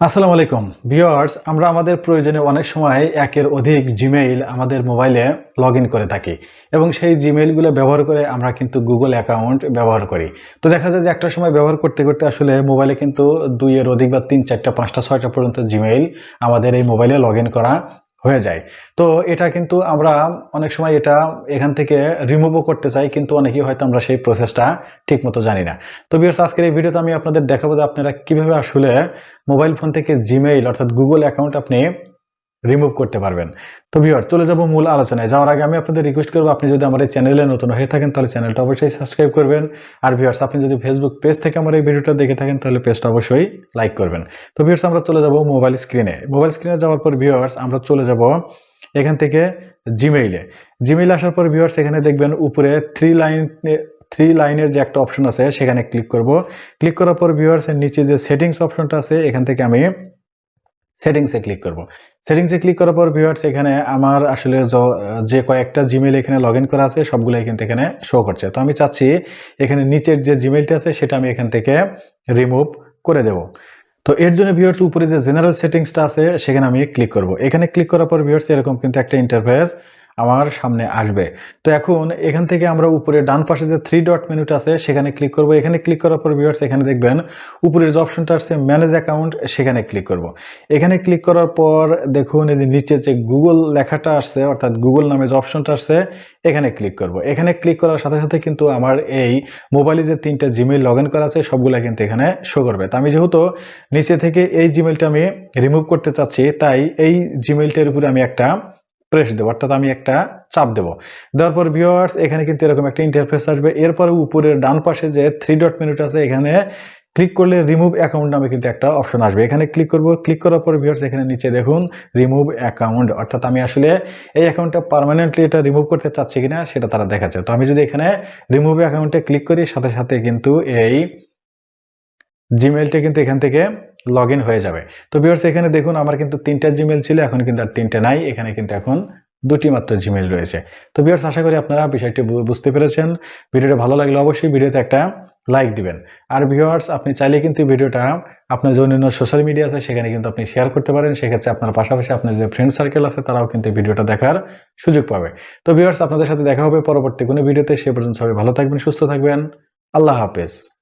আসসালামু আলাইকুম। ভিওয়ার্স আমরা আমাদের প্রয়োজনে অনেক সময় একের অধিক জিমেইল আমাদের মোবাইলে লগ করে থাকি এবং সেই জিমেইলগুলো ব্যবহার করে আমরা কিন্তু গুগল অ্যাকাউন্ট ব্যবহার করি। তো দেখা যায় যে একটা সময় ব্যবহার করতে করতে আসলে মোবাইলে কিন্তু দুইয়ের অধিক বা তিন চারটা, পাঁচটা, ছয়টা পর্যন্ত জিমেইল আমাদের এই মোবাইলে লগ করা হয়ে যায়। তো এটা কিন্তু আমরা অনেক সময় এটা এখান থেকে রিমুভও করতে চাই, কিন্তু অনেকেই হয়তো আমরা সেই প্রসেসটা ঠিক মতো জানি না। তো বিয়ার্স আজকের এই ভিডিওতে আমি আপনাদের দেখাবো যে আপনারা কীভাবে আসলে মোবাইল ফোন থেকে জিমেইল অর্থাৎ গুগল অ্যাকাউন্ট আপনি রিমুভ করতে পারবেন। তো ভিওর চলে যাব মূল আলোচনায়। যাওয়ার আগে আমি আপনাদের রিকোয়েস্ট করব, আপনি যদি আমার এই চ্যানেলে নতুন হয়ে থাকেন, তাহলে চ্যানেলটা অবশ্যই সাবস্ক্রাইব করবেন। আর ভিওর্স আপনি যদি ফেসবুক পেজ থেকে আমার এই ভিডিওটা দেখে থাকেন, তাহলে পেজটা অবশ্যই লাইক করবেন। তো ভিওর্স আমরা চলে যাব মোবাইল স্ক্রিনে মোবাইল স্ক্রিনে যাওয়ার পর ভিউয়ার্স আমরা চলে যাব এখান থেকে জিমেইলে জিমেইলে আসার পর ভিউয়ার্স এখানে দেখবেন উপরে থ্রি লাইন থ্রি লাইনের যে একটা অপশন আছে, সেখানে ক্লিক করব। ক্লিক করার পর ভিউয়ার্স এর নিচে যে সেটিংস অপশনটা আছে, এখান থেকে আমি সেটিংসে ক্লিক করব। সেটিংসে ক্লিক করার পর ভিউয়ার্স এখানে আমার আসলে য- কয়েকটা জিমেল এখানে লগ ইন করা আছে সবগুলো কিন্তু এখানে শো করছে। তো আমি চাচ্ছি এখানে নিচের যে জিমেলটা আছে, সেটা আমি এখান থেকে রিমুভ করে দেব। তো এর জন্য ভিউয়ার্স উপরে যে জেনারেল সেটিংসটা আছে, সেখানে আমি ক্লিক করব। এখানে ক্লিক করার পর ভিউয়ার্স এরকম কিন্তু একটা ইন্টারফেস আমার সামনে আসবে। তো এখন এখান থেকে আমরা উপরে ডান পাশে যে থ্রি ডট মেনুটা আছে, সেখানে ক্লিক করব। এখানে ক্লিক করার পর ভিউয়ার্স এখানে দেখবেন উপরের যে অপশনটা আছে ম্যানেজ অ্যাকাউন্ট সেখানে ক্লিক করব। এখানে ক্লিক করার পর দেখুন এই যে নিচে যে গুগল লেখাটা আসছে অর্থাৎ গুগল নামে যে অপশনটা আসছে এখানে ক্লিক করব। এখানে ক্লিক করার সাথে সাথে কিন্তু আমার এই মোবাইলে যে তিনটা জিমেইল লগ ইন করা আছে, সবগুলা কিন্তু এখানে শো করবে। তো আমি যেহেতু নিচে থেকে এই জিমেইলটা আমি রিমুভ করতে চাচ্ছি, তাই এই জিমেইলটার উপরে আমি একটা প্রেস দেবো, অর্থাৎ আমি একটা চাপ দেবো। দেওয়ার পর ভিউয়ার্স এখানে কিন্তু এরকম একটা ইন্টারফেস আসবে। এরপরে উপরের ডান পাশে যে থ্রি ডট মিনিট আছে, এখানে ক্লিক করলে রিমুভ অ্যাকাউন্ট নামে কিন্তু একটা অপশন আসবে। এখানে ক্লিক করব ক্লিক করার পর ভিউয়ার্স এখানে নিচে দেখুন রিমুভ অ্যাকাউন্ট অর্থাৎ আমি আসলে এই অ্যাকাউন্টটা পার্মানেন্টলি এটা রিমুভ করতে চাচ্ছি কিনা, সেটা তারা দেখাচ্ছে। তো আমি যদি এখানে রিমুভ অ্যাকাউন্টে ক্লিক করি, সাথে সাথে কিন্তু এই জিমেলটা কিন্তু এখান থেকে লগ হয়ে যাবে। তো ভিউয়ার্স এখানে দেখুন আমার কিন্তু তিনটা জিমেল ছিল, এখন কিন্তু আর তিনটা নাই। এখানে কিন্তু এখন দুটি মাত্র জিমেল রয়েছে। তো ভিউয়ার্স আশা করি আপনারা বিষয়টি বুঝতে পেরেছেন। ভিডিওটা ভালো লাগলে অবশ্যই ভিডিওতে একটা লাইক দিবেন। আর ভিউয়ার্স আপনি চাইলে কিন্তু ভিডিওটা আপনার যে অন্যান্য সোশ্যাল মিডিয়া আছে, সেখানে কিন্তু আপনি শেয়ার করতে পারেন। সেক্ষেত্রে আপনার পাশাপাশি আপনার যে ফ্রেন্ড সার্কেল আছে, তারাও কিন্তু ভিডিওটা দেখার সুযোগ পাবে। তো ভিউয়ার্স আপনাদের সাথে দেখা হবে পরবর্তী কোনো ভিডিওতে। সে পর্যন্ত সবাই ভালো থাকবেন, সুস্থ থাকবেন। আল্লাহ হাফেজ।